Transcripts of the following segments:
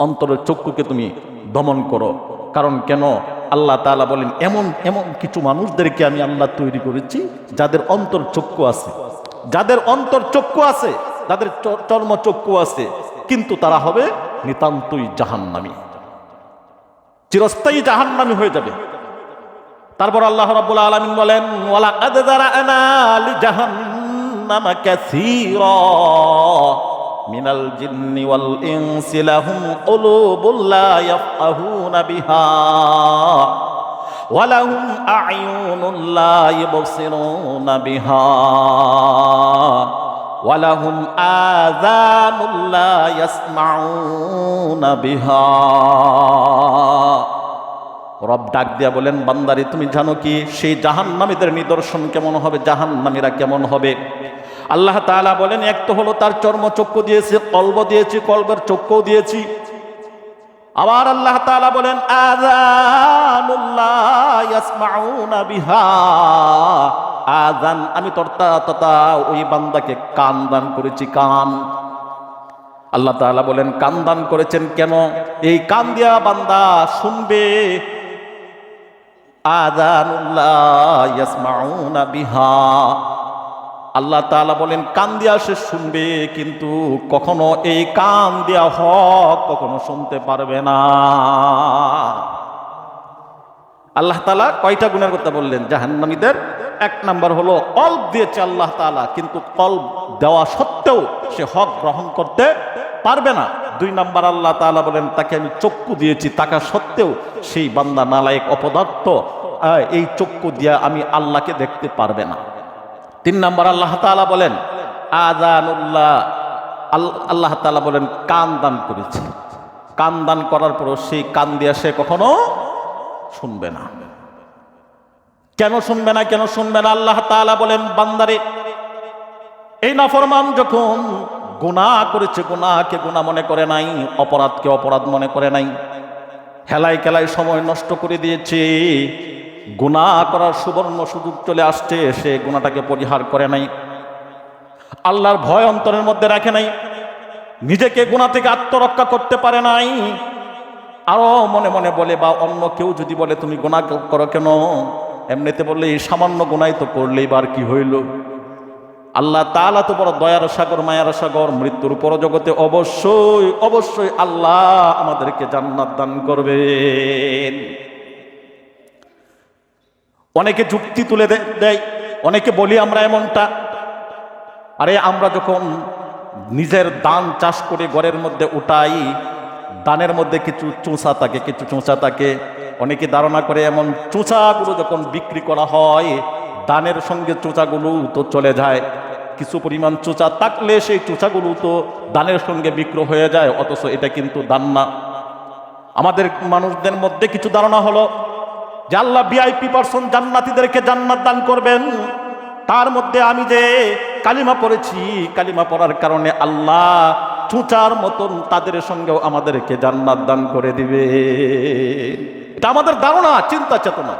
অন্তরের চক্ষুকে তুমি দমন করো। কারণ কেন? আল্লাহ তাআলা বলেন, এমন এমন কিছু মানুষদেরকে আমি আল্লাহ তৈরি করেছি, যাদের অন্তর চক্ষু আছে। যাদের অন্তর চক্ষু আছে যাদের চ- চর্ম চক্ষু আছে, কিন্তু তারা হবে নিতান্তই জাহান্নামী। চিরস্থায়ী জাহান্নামী হয়ে যাবে। তারপর আল্লাহ রাব্বুল আলামিন বলেন, ওয়ালাকাদ যারানা লি জাহান্নামা কাসীরা। মিনাল জিন্নি ওয়াল ইনসি লাহুম কুলুবুল লা ইয়াফকাহুনা বিহা ওয়া লাহুম আ'ইউনুন লা ইবসিরুনা বিহা ওয়া লাহুম আযানুন লা ইয়াসমাউনা বিহা। রব ডাক দিয়া বলেন, বান্দারি, তুমি জানো কি? সেই জাহান্নামীদের নিদর্শন কেমন হবে? জাহান্নামীরা কেমন হবে? আল্লাহ তাআলা বলেন, এক তো হলো তার চর্ম চক্ষু দিয়েছি কলব দিয়েছি কলবের চক্ষু দিয়েছি। আবার আল্লাহ তাআলা বলেন বিহা। আযান, আমি তর্তা ততা ওই বান্দাকে কান দান করেছি, কান। আল্লাহ তাআলা বলেন, কান দান করেছেন কেন? এই কান দিয়া বান্দা শুনবে। ইয়াসমাউনা বিহা। আল্লাহ তাআলা বলেন, কান দিয়া সে শুনবে, কিন্তু কখনো এই কান দিয়া হক কখনো শুনতে পারবে না। আল্লাহ তালা কয়টা গুণের কথা বললেন? জাহান্নামীদের এক নাম্বার হলো কল্ব দিয়েছে আল্লাহ তাআলা, কিন্তু কল্ব দেওয়া সত্ত্বেও সে হক গ্রহণ করতে পারবে না। দুই নাম্বার আল্লাহ তাআলা বলেন, তাকে আমি চক্ষু দিয়েছি তাকা সত্ত্বেও সেই বান্দা নালায়েক অপদার্থ এই চক্ষু দিয়া আমি আল্লাহকে দেখতে পারবে না। তিন নাম্বার আল্লাহ তাআলা বলেন আজানুল্লাহ আল- আল্লাহ তাআলা বলেন, কান দান করেছে। কান দান করার পরও সেই কান দিয়া সে কখনো শুনবে না। কেন শুনবে না, কেন শুনবে না? আল্লাহ তাআলা বলেন, বান্দারে, এই নাফরমান যখন গুনাহ করেছে, গুনাহকে গুণা মনে করে নাই, অপরাধকে অপরাধ মনে করে নাই হেলাই খেলায় সময় নষ্ট করে দিয়েছে গুনাহ করার সুবর্ণ সুযোগ চলে আসছে, সে গুনাহটাকে পরিহার করে নাই। আল্লাহর ভয় অন্তরের মধ্যে রাখে নাই। নিজেকে গুনাহ থেকে আত্মরক্ষা করতে পারে নাই। আরও মনে মনে বলে, বা অন্য কেউ যদি বলে, তুমি গুনাহ করো কেন? এমনিতে বললে, এই সামান্য গুনাই তো করলেই বার কি হইল? আল্লাহ তাআলা তো বড় দয়ার সাগর, মায়ার সাগর, মৃত্যুর পর জগতে অবশ্যই অবশ্যই আল্লাহ আমাদেরকে জান্নাত দান করবেন। অনেকে যুক্তি তুলে দেয়, অনেকে বলি আমরা এমনটা। আরে আমরা যখন নিজের দান চাষ করে ঘরের মধ্যে উঠাই দানের মধ্যে কিছু চোঁচা থাকে, কিছু চোঁচা থাকে। অনেকে ধারণা করে এমন চোঁচাগুলো যখন বিক্রি করা হয় দানের সঙ্গে চোঁচাগুলো তো চলে যায়। কিছু পরিমাণ চোঁচা থাকলে সেই চোঁচাগুলো তো দানের সঙ্গে বিক্রয় হয়ে যায়, অথচ এটা কিন্তু দান না। আমাদের মানুষদের মধ্যে কিছু ধারণা হলো যে আল্লাহ ভিআইপি পার্সন জান্নাতীদেরকে জান্নাত দান করবেন, তার মধ্যে আমি যে কালিমা পড়েছি, কালিমা পড়ার কারণে আল্লাহ চুচার মতন তাদের সঙ্গেও আমাদেরকে জান্নাত দান করে দিবে। এটা আমাদের ধারণা, চিন্তা, চেতনা।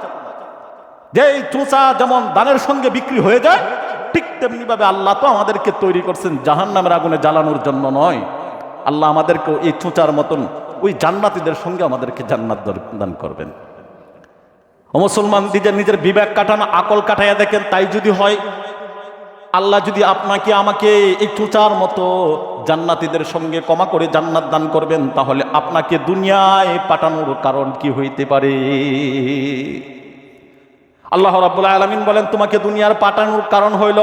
যে এই চুচা যেমন দানের সঙ্গে বিক্রি হয়ে যায়, ঠিক তেমনি ভাবে আল্লাহ তো আমাদেরকে তৈরি করছেন জাহান নামের আগুনে জ্বালানোর জন্য নয়। আল্লাহ আমাদেরকে এই চুচার মতন ওই জান্নাতিদের সঙ্গে আমাদেরকে জান্নাত দান করবেন। মুসলমান, নিজের নিজের বিবেক কাটানো, আকল কাটাইয়া দেখেন, তাই যদি হয়, আল্লাহ যদি আপনাকে, আমাকে একটু চার মতো জান্নাতীদের সঙ্গে ক্ষমা করে জান্নাত দান করবেন, তাহলে আপনাকে দুনিয়ায় পাঠানোর কারণ কি হইতে পারে? আল্লাহ রাব্বুল আলামিন বলেন, তোমাকে দুনিয়ার পাঠানোর কারণ হইল,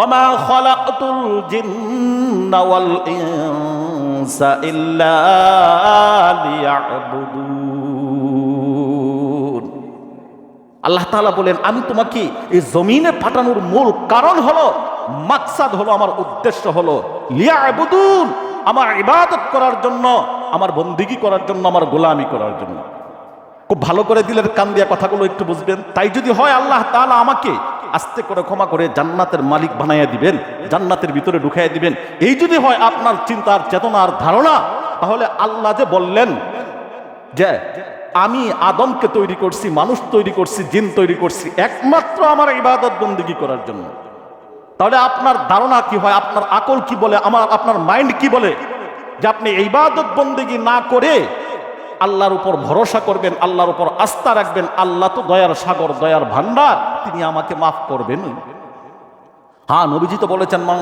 ওমা ইল্লা লিয়াবুদুন আল্লাহ তালা বলেন, আমি তোমাকে এই জমিনে পাঠানোর মূল কারণ হলো, মাকসাদ হলো আমার উদ্দেশ্য হলো, লিয়াবুদুন, আমার ইবাদত করার জন্য, আমার বন্দিগি করার জন্য, আমার গোলামি করার জন্য। খুব ভালো করে দিলের কান দিয়া কথাগুলো একটু বুঝবেন। তাই যদি হয়, আল্লাহ তাআলা আমাকে আস্তে করে ক্ষমা করে জান্নাতের মালিক বানাইয়া দিবেন, জান্নাতের ভিতরে ঢুকাইয়া দিবেন। এই যদি হয়, আপনার চিন্তার চেতনার ধারণা, তাহলে আল্লাহ যে বললেন যে আমি আদমকে তৈরি করছি, মানুষ তৈরি করছি, জিন তৈরি করছি, একমাত্র আমার ইবাদত বন্দিগি করার জন্য। তাহলে আপনার ধারণা কি হয়? আপনার আকল কি বলে? আমার, আপনার মাইন্ড কি বলে? যে আপনি ইবাদত বন্দিগি না করে আল্লাহর উপর ভরসা করবেন, আল্লাহর উপর আস্থা রাখবেন, আল্লাহ তো দয়ার সাগর, দয়ার ভান্ডার তিনি আমাকে মাফ করবেন হ্যাঁ নবীজি তো বলেছেন, মান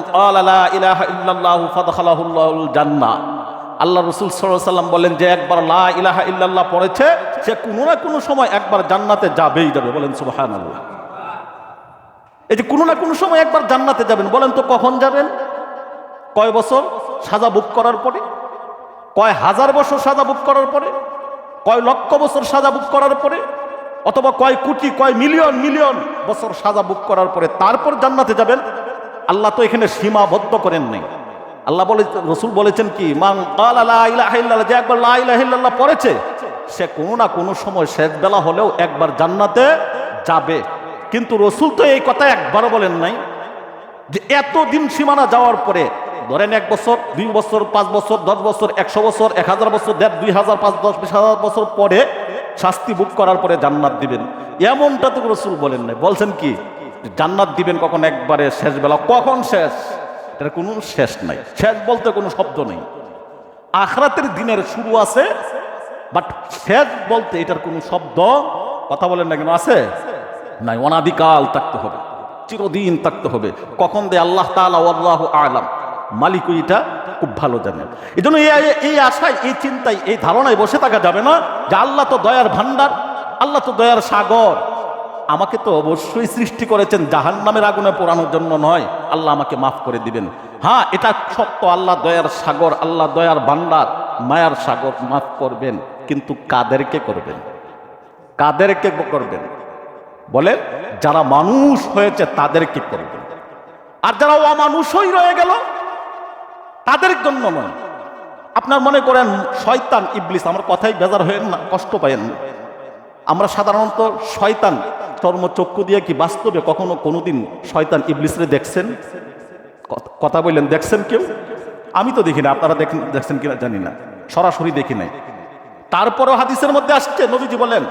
আল্লাহ রসুল সাল্লাম বলেন যে একবার লা ইলাহা ইল্লাল্লাহ পড়েছে, সে কোনো না কোনো সময় একবার জান্নাতে যাবেই যাবে। বলেন সুবহানাল্লাহ। এই যে কোনো না কোনো সময় একবার জান্নাতে যাবেন। বলেন তো কখন যাবেন? কয় বছর? সাজা বুক করার পরে? কয় হাজার বছর সাজা বুক করার পরে? কয় লক্ষ বছর সাজা বুক করার পরে? অথবা কয় কোটি, কয় মিলিয়ন মিলিয়ন বছর সাজা বুক করার পরে তারপর জান্নাতে যাবেন? আল্লাহ তো এখানে সীমাবদ্ধ করেন নাই। আল্লাহ বলে, রসুল বলেছেন কি, মান যে একবার পড়েছে, সে কোনো না কোনো সময় শেষ বেলা হলেও একবার জান্নাতে যাবে। কিন্তু রসুল তো এই কথা একবারও বলেন নাই, যে এত দিন সীমানা যাওয়ার পরে, ধরেন এক বছর, দুই বছর, পাঁচ বছর, দশ বছর, একশো বছর, এক হাজার বছর, দেড় দুই হাজার, পাঁচ দশ, বিশ হাজার বছর পরে শাস্তি বুক করার পরে জান্নাত দিবেন। এমনটা তো রসুল বলেন নাই। বলছেন কি, জান্নাত দিবেন কখন একবারে শেষ বেলা কখন শেষ? এটার কোনো শেষ নাই। শেষ বলতে কোনো শব্দ নেই। আখরাতের দিনের শুরু আছে বাট শেষ বলতে এটার কোনো শব্দ, কথা বলেন না কেন, আছে? নাই, অনাদিকাল থাকতে হবে, চিরদিন থাকতে হবে। কখন দে আল্লাহ তাআলা আল্লাহ আলাম। মালিক এটা খুব ভালো জানেন। এই জন্য এই আশায়, এই চিন্তায়, এই ধারণায় বসে থাকা যাবে না যে আল্লাহ তো দয়ার ভান্ডার আল্লাহ তো দয়ার সাগর। আমাকে তো অবশ্যই সৃষ্টি করেছেন জাহান নামের আগুনে পোড়ানোর জন্য নয়। আল্লাহ আমাকে মাফ করে দিবেন। হ্যাঁ এটা সত্য। আল্লাহ দয়ার সাগর, আল্লাহ দয়ার ভান্ডার, মায়ার সাগর মাফ করবেন, কিন্তু কাদেরকে করবেন? কাদেরকে করবেন? বলে যারা মানুষ হয়েছে তাদেরকে করবেন। আর যারা অমানুষই রয়ে গেল, তাদের জন্য নয়। আপনার মনে করেন, শয়তান, ইবলিস, আমার কথাই বেজার হয়েন না, কষ্ট পাইয়েন না। আমরা সাধারণত শয়তান চর্মচক্ষু দিয়ে কি বাস্তবে কখনো কোনোদিন শয়তান ইবলিসরে দেখছেন? কথা বললেন, দেখছেন কেউ? আমি তো দেখি না, আপনারা দেখেন, দেখছেন কিনা জানি না। সরাসরি দেখি নাই। তারপরেও হাদিসের মধ্যে আসছে, নবীজি বলেন,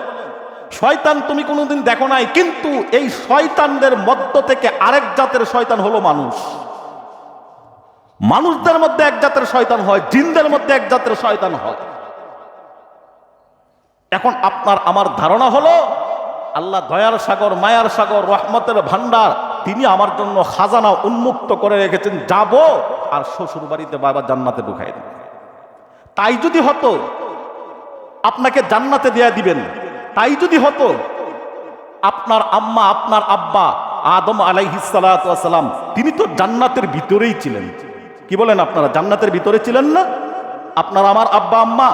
শয়তান তুমি কোনোদিন দেখো নাই, কিন্তু এই শয়তানদের মধ্য থেকে আরেক জাতের শয়তান হলো মানুষ। মানুষদের মধ্যে এক জাতের শয়তান হয়, জিনদের মধ্যে এক জাতের শয়তান হয়। এখন আপনার, আমার ধারণা হলো আল্লাহ দয়ার সাগর, মায়ার সাগর, রহমতের ভান্ডার তিনি আমার জন্য খাজানা উন্মুক্ত করে রেখেছেন। যাব আর শ্বশুর বাড়িতে বাবা জান্নাতে ঢুকাই দেব। তাই যদি হতো, আপনাকে জান্নাতে দেয়া দিবেন। তাই যদি হতো, আপনার আম্মা, আপনার আব্বা, আদম আলাইহিসালাম তিনি তো জান্নাতের ভিতরেই ছিলেন। কি বলেন আপনারা, জান্নাতের ভিতরে ছিলেন না? আপনার আমার আব্বা, আম্মা,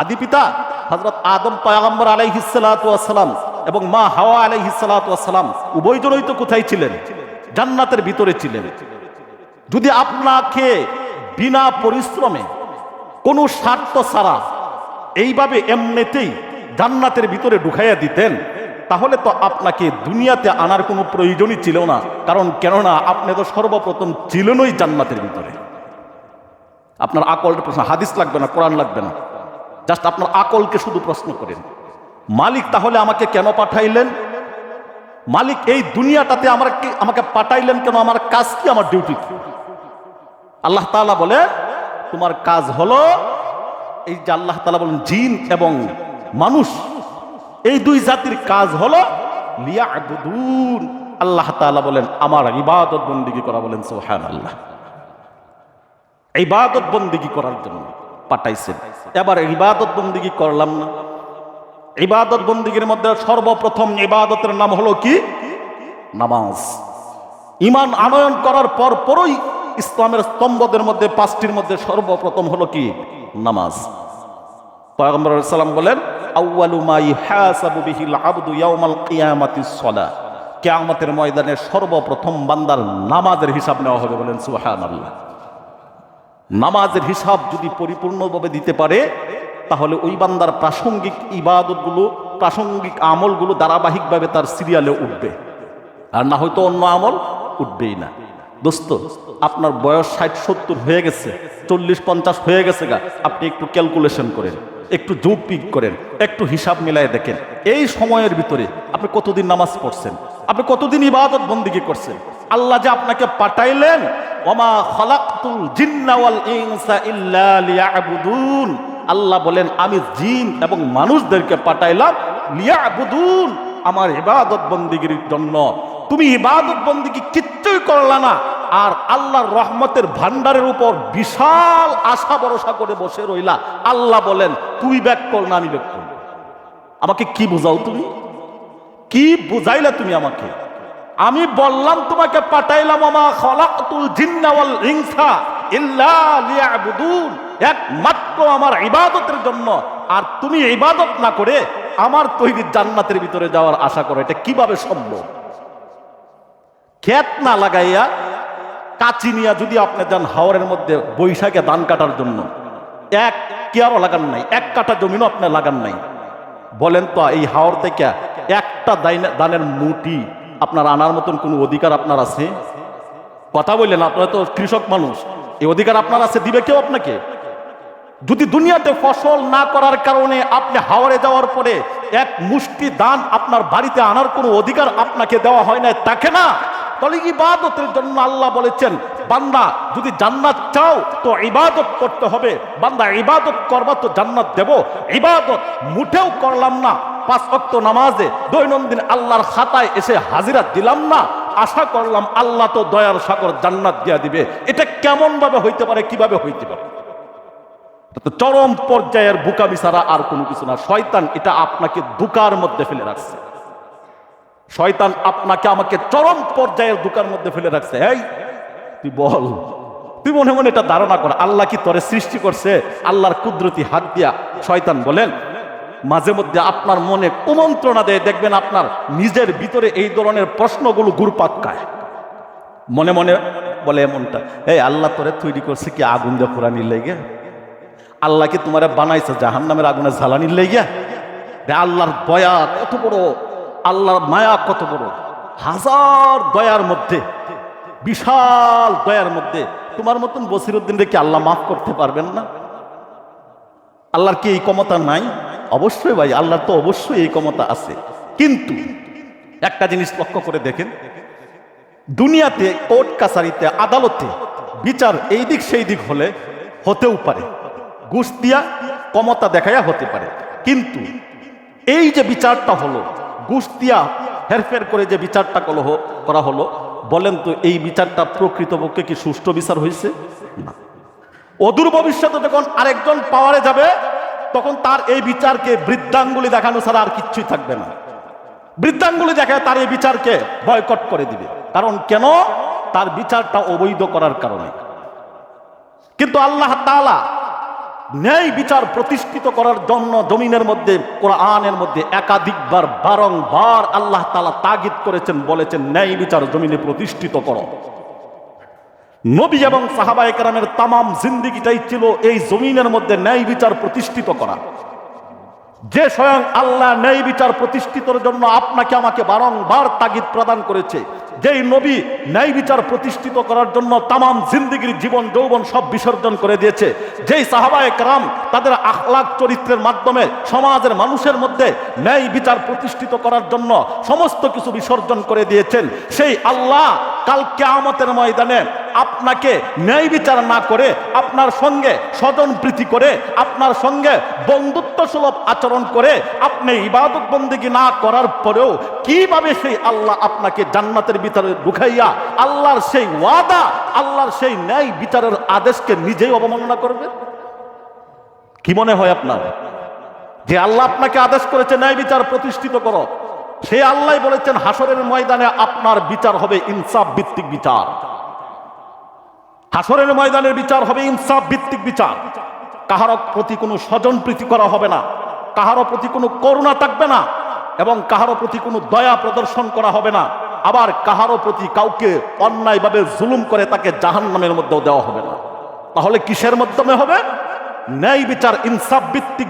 আদি পিতা হজরত আদম পয়াগম্বর আলাইহিসালাম এবং মা হাওয়া আলাইহিসালাম উভয়জনই তো কোথায় ছিলেন? জান্নাতের ভিতরে ছিলেন। যদি আপনাকে বিনা পরিশ্রমে কোনো স্বার্থ ছাড়া এইভাবে এমনিতেই জান্নাতের ভিতরে ঢুকাইয়া দিতেন, তাহলে তো আপনাকে দুনিয়াতে আনার কোনো প্রয়োজনই ছিল না। কারণ কেননা আপনি তো সর্বপ্রথম ছিলেনই জান্নাতের ভিতরে। আপনার আকলটা প্রশ্ন, হাদিস লাগবে না, কোরআন লাগবে না। জাস্ট আপনার আকলকে শুধু প্রশ্ন করেন। মালিক তাহলে আমাকে কেন পাঠাইলেন? মালিক এই দুনিয়াটাতে আমার আমাকে পাঠাইলেন কেন? আমার কাজ কি? আমার ডিউটি আল্লাহ তাআলা বলে, তোমার কাজ হলো এই যে আল্লাহ তাআলা বলেন, জিন এবং মানুষ, এই দুই জাতির কাজ হলো লিয়াবুদুন। আল্লাহ তাআলা বলেন, আমার ইবাদত বন্দিগি করা বলেন সোহান আল্লাহ ইবাদত বন্দিগি করার জন্য পাঠাইছেন। এবার ইবাদত বন্দিগি করলাম না। ইবাদত বন্দিগির মধ্যে সর্বপ্রথম ইবাদতের নাম হলো কি? নামাজ। ইমান আনয়ন করার পর পরই ইসলামের স্তম্ভদের মধ্যে, পাঁচটির মধ্যে সর্বপ্রথম হলো কি? নামাজ। সাল্লাম বলেন কিয়ামতের ময়দানে সর্বপ্রথম বান্দার নামাজের হিসাব নেওয়া হবে বলেন, সুবহানাল্লাহ। নামাজের হিসাব যদি পরিপূর্ণভাবে দিতে পারে তাহলে ওই বান্দার প্রাসঙ্গিক ইবাদতগুলো, প্রাসঙ্গিক আমলগুলো ধারাবাহিকভাবে তার সিরিয়ালে উঠবে। আর না হয়তো অন্য আমল উঠবেই না। দোস্ত, আপনার বয়স ষাট, সত্তর হয়ে গেছে, চল্লিশ, পঞ্চাশ হয়ে গেছে গা, আপনি একটু ক্যালকুলেশন করেন, একটু যোগ পিক করেন, একটু হিসাব মিলাই দেখেন। এই সময়ের ভিতরে আপনি কতদিন নামাজ পড়ছেন? আপনি কতদিন ইবাদত বন্দিগি করছেন? আল্লাহ যে আপনাকে পাঠাইলেন, ওমা ওয়াল ইনসা ইল্লা লিয়াবুদুন। আল্লাহ বলেন, আমি জিন এবং মানুষদেরকে পাঠাইলাম, লিয়াবুদুন, আমার ইবাদত বন্দিগির জন্য। তুমি ইবাদত বন্দিগি কিচ্ছুই করলা না। আর আল্লাহর রহমতের ভান্ডারের উপর বিশাল আশা ভরসা করে বসে রইলা। আল্লাহ বলেন, তুই ব্যাক কর না, আমি ব্যাক করব। আমাকে কি বুঝাও তুমি? কি বুঝাইলা তুমি আমাকে? আমি বললাম, তোমাকে পাঠাইলাম আমা খলাকতুল জিন্না ওয়াল ইনসা ইল্লা একমাত্র আমার ইবাদতের জন্য। আর তুমি ইবাদত না করে আমার তৈরি জান্নাতের ভিতরে যাওয়ার আশা করো, এটা কীভাবে সম্ভব? ক্ষেত না লাগাইয়া কাচি নিয়া যদি আপনি যান হাওরের মধ্যে বৈশাখে ধান কাটার জন্য। এক কেয়ারও লাগান নাই, এক কাটা জমিনও আপনি লাগান নাই। বলেন তো, এই হাওর থেকে একটা দানের মুটি আপনার আনার মতন কোনো অধিকার আপনার আছে? কথা বললেন, আপনারা তো কৃষক মানুষ। এই অধিকার আপনার আছে, দিবে কেউ আপনাকে? যদি দুনিয়াতে ফসল না করার কারণে আপনি হাওড়ে যাওয়ার পরে এক মুষ্টি দান আপনার বাড়িতে আনার কোনো অধিকার আপনাকে দেওয়া হয় না তাকে না? তাহলে ইবাদতের জন্য আল্লাহ বলেছেন, বান্দা, যদি জান্নাত চাও তো ইবাদত করতে হবে। বান্দা, ইবাদত করবা তো জান্নাত দেব। ইবাদত মুঠেও করলাম না। পাঁচ অক্ত নামাজে দৈনন্দিন আল্লাহর খাতায় এসে হাজিরা দিলাম না। আশা করলাম আল্লাহ তো দয়ার সাগর জান্নাত দিয়া দিবে। এটা কেমন ভাবে হইতে পারে, কীভাবে হইতে পারে? চরম পর্যায়ের বুকামি ছাড়া আর কোনো কিছু না। শয়তান এটা আপনাকে দুকার মধ্যে ফেলে রাখছে। শয়তান আপনাকে আমাকে চরম পর্যায়ের দুকার মধ্যে ফেলে রাখছে। এই তুই বল, তুই মনে মনে এটা ধারণা কর। আল্লাহ কি তোরে সৃষ্টি করছে? আল্লাহর কুদরতি হাত দিয়া শয়তান বলেন মাঝে মধ্যে আপনার মনে কুমন্ত্রণা দেয়, দেখবেন আপনার নিজের ভিতরে এই ধরনের প্রশ্নগুলো ঘুরপাক মনে মনে বলে এমনটা, এই আল্লাহ তোরে তৈরি করছে কি আগুন দিয়ে পুরানির লেগে? আল্লাহ কি তোমারে বানাইছে জাহান নামের আগুনের জ্বালানির লেগিয়া রে আল্লাহর দয়া কত বড়, আল্লাহর মায়া কত বড়। হাজার দয়ার মধ্যে, বিশাল দয়ার মধ্যে। তোমার মতন বসিরুদ্দিন রে কি আল্লাহ মাফ করতে পারবেন না? আল্লাহর কি এই ক্ষমতা নাই? অবশ্যই ভাই, আল্লাহর তো অবশ্যই এই ক্ষমতা আছে। কিন্তু একটা জিনিস লক্ষ্য করে দেখেন, দুনিয়াতে, কোর্ট কাছারিতে, আদালতে বিচার এই দিক সেই দিক হলে হতেও পারে। ঘুষ দিয়া ক্ষমতা দেখাইয়া হতে পারে। কিন্তু এই যে বিচারটা হলো, ঘুষ দিয়া হেরফের করে যে বিচারটা কলো করা হলো, বলেন তো এই বিচারটা প্রকৃতপক্ষে কি সুষ্ঠু বিচার হয়েছে না। অদূর ভবিষ্যতে যখন আরেকজন পাওয়ারে যাবে তখন তার এই বিচারকে বৃদ্ধাঙ্গুলি দেখানো ছাড়া আর কিচ্ছুই থাকবে না। বৃদ্ধাঙ্গুলি দেখায় তার এই বিচারকে বয়কট করে দিবে। কারণ কেন? তার বিচারটা অবৈধ করার কারণে। কিন্তু আল্লাহ তালা ন্যায় বিচার প্রতিষ্ঠিত করার জন্য জমিনের মধ্যে, কোরআনের মধ্যে একাধিকবার বারংবার আল্লাহ তালা তাগিদ করেছেন, বলেছেন, ন্যায় বিচার জমিনে প্রতিষ্ঠিত করো। নবী এবং সাহাবা একরামের তামাম জিন্দিগিটাই ছিল এই জমিনের মধ্যে ন্যায় বিচার প্রতিষ্ঠিত করা। যে স্বয়ং আল্লাহ ন্যায় বিচার প্রতিষ্ঠিতর জন্য আপনাকে আমাকে বারংবার তাগিদ প্রদান করেছে। যেই নবী ন্যায় বিচার প্রতিষ্ঠিত করার জন্য তামাম জিন্দিগির জীবন, যৌবন সব বিসর্জন করে দিয়েছে। যেই সাহাবায়ে কারাম তাদের আখলাক চরিত্রের মাধ্যমে সমাজের মানুষের মধ্যে ন্যায় বিচার প্রতিষ্ঠিত করার জন্য সমস্ত কিছু বিসর্জন করে দিয়েছেন, সেই আল্লাহ কাল কেয়ামতের ময়দানে আপনাকে ন্যায় বিচার না করে আপনার সঙ্গে স্বজন প্রীতি করে, আপনার সঙ্গে বন্ধুত্ব সুলভ আচরণ করে আপনি ইবাদত বন্দিগি না করার পরেও কীভাবে সেই আল্লাহ আপনাকে জান্নাতের ভিতরে ঢুকাইয়া আল্লাহর সেই ওয়াদা, আল্লাহর সেই ন্যায় বিচারের আদেশকে নিজেই অবমাননা করবে? কি মনে হয় আপনার? যে আল্লাহ আপনাকে আদেশ করেছে, ন্যায় বিচার প্রতিষ্ঠিত করো। সে আল্লাহ বলেছেন হাসরের ময়দানে আপনার বিচার হবে ইনসাফ ভিত্তিক বিচার। হাসরের ময়দানের বিচার হবে ইনসাফ ভিত্তিক বিচার। কাহারো প্রতি কোনো স্বজন প্রীতি করা হবে না। কাহারো প্রতি কোনো করুণা থাকবে না। এবং কাহারো প্রতি কোনো দয়া প্রদর্শন করা হবে না। আবার কাহারও প্রতি কাউকে অন্যায়ভাবে জুলুম করে তাকে জাহান্নামের মধ্যেও দেওয়া হবে না। তাহলে কিসের মাধ্যমে হবে? ন্যায় বিচার, ইনসাফ ভিত্তিক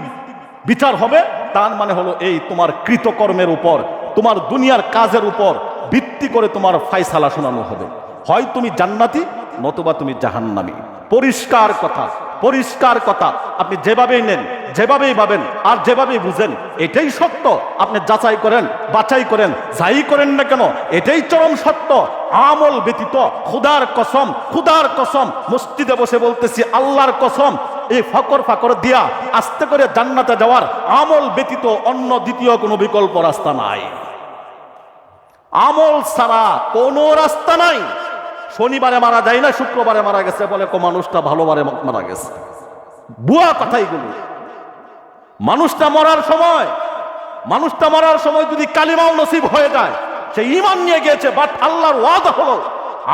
বিচার হবে। তার মানে হলো এই তোমার কৃতকর্মের উপর, তোমার দুনিয়ার কাজের উপর ভিত্তি করে তোমার ফাইসালা শোনানো হবে। হয় তুমি জান্নাতি, নতুবা তুমি জাহান্নামি। পরিষ্কার কথা। পরিষ্কার কথা। আপনি যেভাবেই নেন, যেভাবেই ভাবেন, আর যেভাবেই বুঝেন, এটাই সত্য। আপনি যাচাই করেন, বাছাই করেন, যাই করেন না কেন, এটাই চরম সত্য। আমল ব্যতীত খুদার কসম খুদার কসম, মসজিদে বসে বলতেছি, আল্লাহর কসম, এই ফকর ফাকর দিয়া আস্তে করে জান্নাতে যাওয়ার আমল ব্যতীত অন্য দ্বিতীয় কোনো বিকল্প রাস্তা নাই। আমল ছাড়া কোনো রাস্তা নাই। শনিবারে মারা যায় না, শুক্রবারে মারা গেছে। বলে, কো, মানুষটা ভালোবারে মারা গেছে। বুয়া কথা এগুলো মানুষটা মরার সময়, মানুষটা মরার সময় যদি কালিমাও নসিব হয়ে যায়, সে ইমান নিয়ে গিয়েছে বাট আল্লাহর ওয়াদা হলো,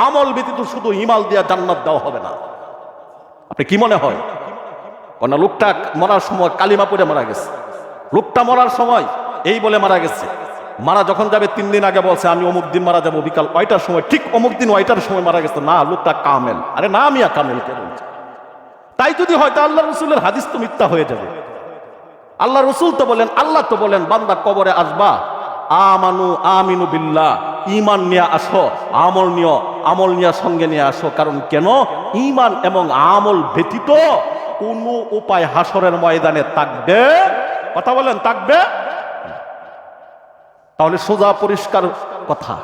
আমল ব্যতীত শুধু ইমাল দিয়া জান্নাত দেওয়া হবে না। আপনি কি মনে হয়? কোন লোকটা মরার সময় কালিমা পড়ে মারা গেছে। লোকটা মরার সময় এই বলে মারা গেছে। মারা যখন যাবে, তিন দিন আগে বলছে, আমি অমুক দিন মারা যাব, বিকাল ওইটার সময়। ঠিক অমুক দিন ওইটার সময় মারা গেছে। না, লোকটা কামেল। আরে না আমি কামেল কে বলছি? তাই যদি হয় হয়তো আল্লাহ রসুলের হাদিস তো মিথ্যা হয়ে যাবে। আল্লাহ রসুল তো বলেন, আল্লাহ তো বলেন, বান্দা কবরে আসবা। আমানু আমিনু বিল্লাহ। ইমান নিয়ে আসো, আমল নিয় আমল নিয়ে সঙ্গে নিয়ে আসো। কারণ কেন? ইমান এবং আমল ব্যতীত কোনো উপায় হাসরের ময়দানে থাকবে? কথা বলেন, থাকবে? তাহলে সোজা পরিষ্কার কথা।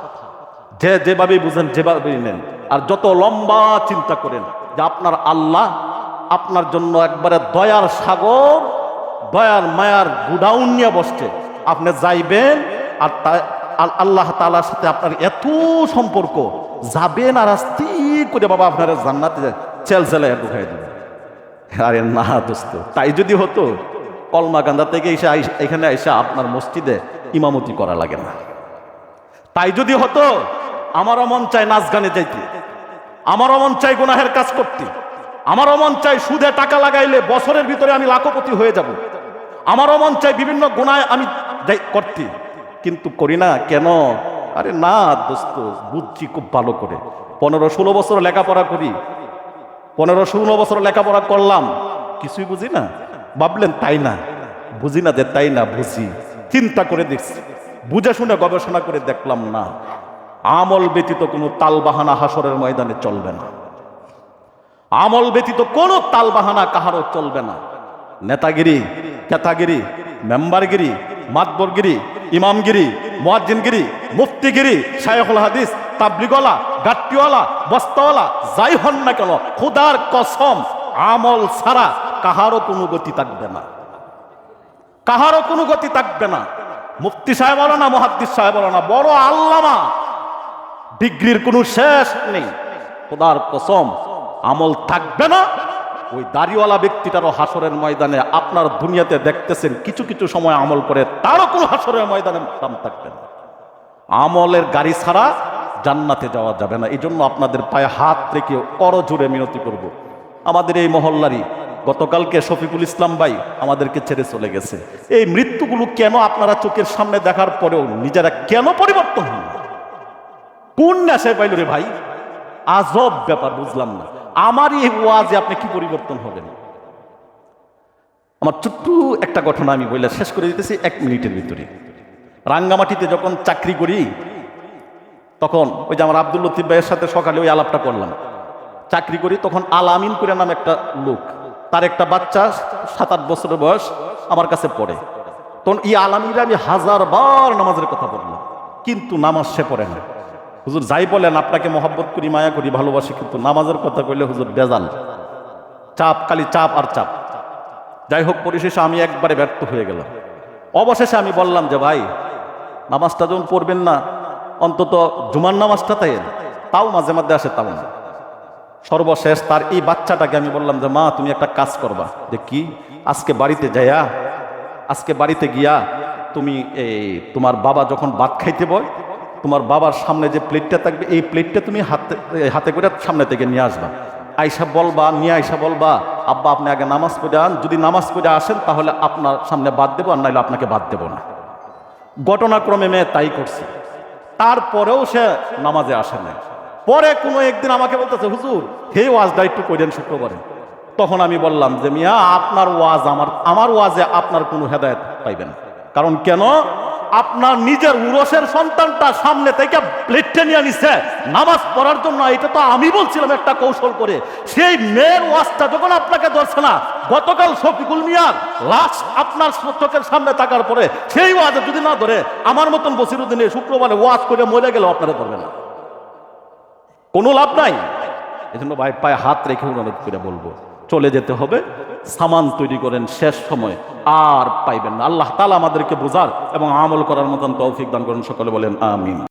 যে যেভাবে বুঝেন, যেভাবে নেন। আর যত লম্বা চিন্তা করেন যে আপনার আল্লাহ আপনার জন্য একবারে দয়ার সাগর, দয়ার মায়ার গুডাউন নিয়ে বসছে। আপনি যাইবেন আর আল্লাহ তালার সাথে আপনার এত সম্পর্ক, যাবেন আর আস্তে করে বাবা আপনার জান্নাতে চেল চেলে ঢুকাই দেবেন আরে না দোস্ত, তাই যদি হতো, কলমাকান্দা থেকে এসে এখানে এসে আপনার মসজিদে ইমামতি করা লাগে না। তাই যদি হতো, আমারও মন চায় নাচ গানে যাইতে। আমারও মন চাই গুনাহের কাজ করতে। আমারও মন চাই সুদে টাকা লাগাইলে বছরের ভিতরে আমি লাখপতি হয়ে যাব। আমারও মন চাই বিভিন্ন গুণায় আমি করতে। কিন্তু করি না কেন? আরে না, দোস্ত, বুঝছি খুব ভালো করে। পনেরো ষোলো বছর লেখাপড়া করি। পনেরো ষোলো বছর লেখাপড়া করলাম। কিছুই বুঝি না। ভাবলেন তাই না? বুঝি না যে তাই না, বুঝি। চিন্তা করে দেখছি। বুঝে শুনে গবেষণা করে দেখলাম না। আমল ব্যতীত কোনো তালবাহানা হাসরের ময়দানে চলবে না। আমল ব্যতীত কোনো তালবাহানা কাহারও চলবে না। নেতাগিরি কেতাগিরি মেম্বারগিরি, মাতবরগিরি, ইমামগিরি, মোয়াজ্জিনগিরি, মুফতিগিরি শায়খুল হাদিস তাবলিগলা গাট্টিওয়ালা, বস্তাওয়ালা, যাই হন না কেন, খুদার কসম, আমল ছাড়া কাহারও কোনো গতি থাকবে না। কাহারও কোনো গতি থাকবে না। মুফতি সাহেব বলো না, মহাদ্দিস সাহেব বলো না, বড় আল্লামা। ডিগ্রির কোনো শেষ নেই। খোদার কসম, আমল থাকবে না। ওই দাড়িওয়ালা ব্যক্তিটারও হাসরের ময়দানে আপনার দুনিয়াতে দেখতেছেন, কিছু কিছু সময় আমল করে তারও কোনো হাসরের ময়দানে দাম থাকবে না। আমলের গাড়ি ছাড়া জান্নাতে যাওয়া যাবে না। এই জন্য আপনাদের পায়ে হাত রেখে করজোরে মিনতি করব। আমাদের এই মহল্লারই গতকালকে শফিকুল ইসলাম ভাই আমাদেরকে ছেড়ে চলে গেছে। এই মৃত্যুগুলো কেন আপনারা চোখের সামনে দেখার পরেও নিজেরা কেন পরিবর্তন না? কোন নেশায় পাইল রে ভাই? আজব ব্যাপার, বুঝলাম না। আমার এই ওয়াজে আপনি কি পরিবর্তন হবেন? আমার ছোট্ট একটা ঘটনা আমি বললে শেষ করে দিতেছি এক মিনিটের ভিতরে। রাঙ্গামাটিতে যখন চাকরি করি, তখন ওই যে আমার আব্দুল লতিফ ভাইয়ের সাথে সকালে ওই আলাপটা করলাম। চাকরি করি, তখন আলামিন করে নাম একটা লোক। তার একটা বাচ্চা সাত আট বছরের বয়স আমার কাছে পড়ে। তখন এই আলামিনরা আমি হাজার বার নামাজের কথা বললাম, কিন্তু নামাজ সে পড়ে না। হুজুর যাই বলেন, আপনাকে মহব্বত করি, মায়া করি, ভালোবাসি, কিন্তু নামাজের কথা কইলে হুজুর বেজাল। চাপ, খালি চাপ আর চাপ। যাই হোক, পরিশেষে আমি একবারে ব্যর্থ হয়ে গেলাম। অবশেষে আমি বললাম যে, ভাই, নামাজটা যখন পড়বেন না, অন্তত জুমার নামাজটা তাই, তাও মাঝে মাঝে আসে তাও না। সর্বশেষ তার এই বাচ্চাটাকে আমি বললাম যে, মা, তুমি একটা কাজ করবা। যে কি? আজকে বাড়িতে যাইয়া, আজকে বাড়িতে গিয়া তুমি এই তোমার বাবা যখন ভাত খাইতে বয়, তোমার বাবার সামনে যে প্লেটটা থাকবে, এই প্লেটটা তুমি হাতে হাতে করে সামনে থেকে নিয়ে আসবা। আইসা বলবা, নিয়ে আইসা বলবা, আব্বা, আপনি আগে নামাজ পড়ে আন। যদি নামাজ পড়ে আসেন, তাহলে আপনার সামনে বাদ দেবো, আর নাইলে আপনাকে বাদ দেবো না। ঘটনাক্রমে মেয়ে তাই করছে। তারপরেও সে নামাজে আসে না পরে কোনো একদিন আমাকে বলতেছে, হুজুর, হে ওয়াজটা একটু করেন শুক্রবারে তখন আমি বললাম যে, মিয়া, আপনার ওয়াজ আমার আমার ওয়াজে আপনার কোনো হেদায়ত পাইবেন কারণ কেন? আপনার নিজের উরসের সন্তানটা সামনে থেকে প্লেটটা নিয়ে নিছে নামাজ পড়ার জন্য, এটা তো আমি বলছিলাম একটা কৌশল করে। সেই মেয়ের ওয়াজটা যখন আপনাকে ধরছে না, গতকাল শফিকুল মিয়ার লাশ আপনার চোখের সামনে থাকার পরে সেই ওয়াজে যদি না ধরে, আমার মতন বসিরুদ্দিনে শুক্রবারে ওয়াজ করে মরে গেলেও আপনারা করবে না। কোনো লাভ নাই। এজন্য ভাই পায়ে হাত রেখে অনুরোধ করে বলব, চলে যেতে হবে। সামান তৈরি করেন শেষ সময়, আর পাইবেন না। আল্লাহ তালা আমাদেরকে বোঝার এবং আমল করার মতন তৌফিক দান করেন। সকলে বলেন, আমিন।